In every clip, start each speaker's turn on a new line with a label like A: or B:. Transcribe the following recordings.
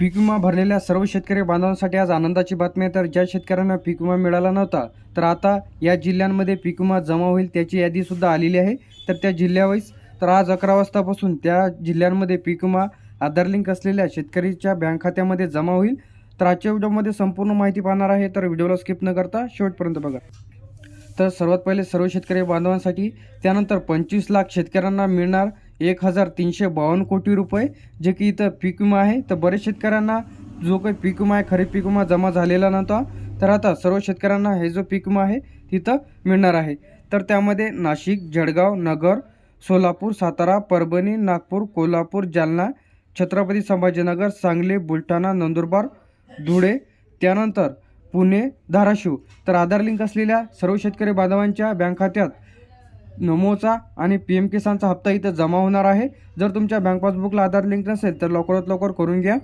A: पीक विमा भरलेल्या सर्व शेतकरी बांधवांसाठी आज आनंदाची बातमी आहे. तर ज्या शेतकऱ्यांना पीक विमा मिळाला नव्हता तर आता या जिल्ह्यांमध्ये पीक विमा जमा होईल त्याची यादीसुद्धा आलेली आहे. तर त्या जिल्ह्यावाईज तर आज अकरा वाजतापासून त्या जिल्ह्यांमध्ये पीक विमा आधार लिंक असलेल्या शेतकरीच्या बँक खात्यामध्ये जमा होईल. तर आजच्या व्हिडिओमध्ये संपूर्ण माहिती पाहणार आहे तर व्हिडिओला स्किप न करता शेवटपर्यंत बघा. तर सर्वात पहिले सर्व शेतकरी बांधवांसाठी त्यानंतर पंचवीस लाख शेतकऱ्यांना मिळणार एक हजार तीनशे बावन्न कोटी रुपये जे की इथं पीक विमा आहे. तर बरेच शेतकऱ्यांना जो काही पीक विमा आहे खरीप पीक विमा जमा झालेला नव्हता. तर आता सर्व शेतकऱ्यांना हे जो पीक विमा आहे तिथं मिळणार आहे. तर त्यामध्ये नाशिक जळगाव नगर सोलापूर सातारा परभणी नागपूर कोल्हापूर जालना छत्रपती संभाजीनगर सांगली बुलढाणा नंदुरबार धुळे त्यानंतर पुणे धाराशिव. तर आधार लिंक असलेल्या सर्व शेतकरी बांधवांच्या बँक खात्यात नमोचा आणि पी एम किसानचा हप्ता इथं जमा होणार आहे. जर तुमच्या बँक पासबुकला आधार लिंक नसेल तर लवकरात लवकर करून घ्या.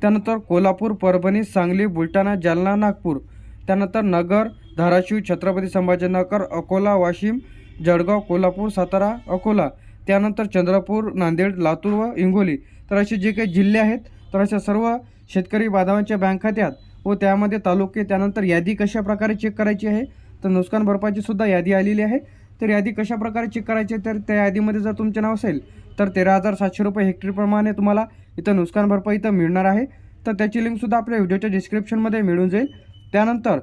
A: त्यानंतर कोल्हापूर परभणी सांगली बुलढाणा जालना नागपूर. त्यानंतर नगर धाराशिव छत्रपती संभाजीनगर अकोला वाशिम जळगाव कोल्हापूर सातारा अकोला. त्यानंतर चंद्रपूर नांदेड लातूर व हिंगोली. तर असे जे काही जिल्हे आहेत तर अशा सर्व शेतकरी बांधवांच्या बँक खात्यात व त्यामध्ये तालुके त्यानंतर यादी कशा प्रकारे चेक करायची आहे? तर नुकसान भरपाईची सुद्धा यादी आलेली आहे. तर यादी कशा प्रकारे चेक करायची आहे? तर त्या यादीमध्ये जर तुमचे नाव असेल तर तेरा हजार सातशे रुपये हेक्टरप्रमाणे तुम्हाला इथं नुकसान भरपाई इथं मिळणार आहे. तर त्याची लिंकसुद्धा आपल्या व्हिडिओच्या डिस्क्रिप्शनमध्ये मिळून जाईल. त्यानंतर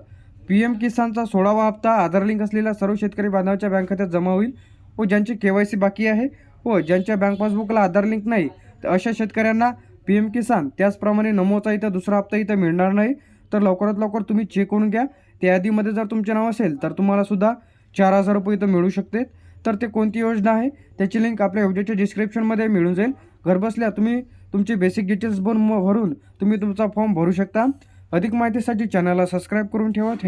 A: पी एम किसानचा सोळावा हप्ता आधार लिंक असलेल्या सर्व शेतकरी बांधवाच्या बँक खात्यात जमा होईल व ज्यांची के वाय सी बाकी आहे व ज्यांच्या बँक पासबुकला आधार लिंक नाही तर अशा शेतकऱ्यांना पी एम किसान त्याचप्रमाणे नमोचा इथं दुसरा हप्ता इथं मिळणार नाही. तर लवकरात लवकर तुम्ही चेक करून घ्या. त्या यादीमध्ये जर तुमचे नाव असेल तर तुम्हाला सुद्धा चार हजार रुपये इथं मिळू शकते. तर ते कोणती योजना आहे? त्याची लिंक आपल्या योजनेच्या डिस्क्रिप्शनमध्ये मिळून जाईल. घरबसल्या तुम्ही तुमचे बेसिक डिटेल्स भरून भरून तुम्ही तुमचा फॉर्म भरू शकता. अधिक माहितीसाठी चॅनलला सबस्क्राईब करून ठेवा. थँक्यू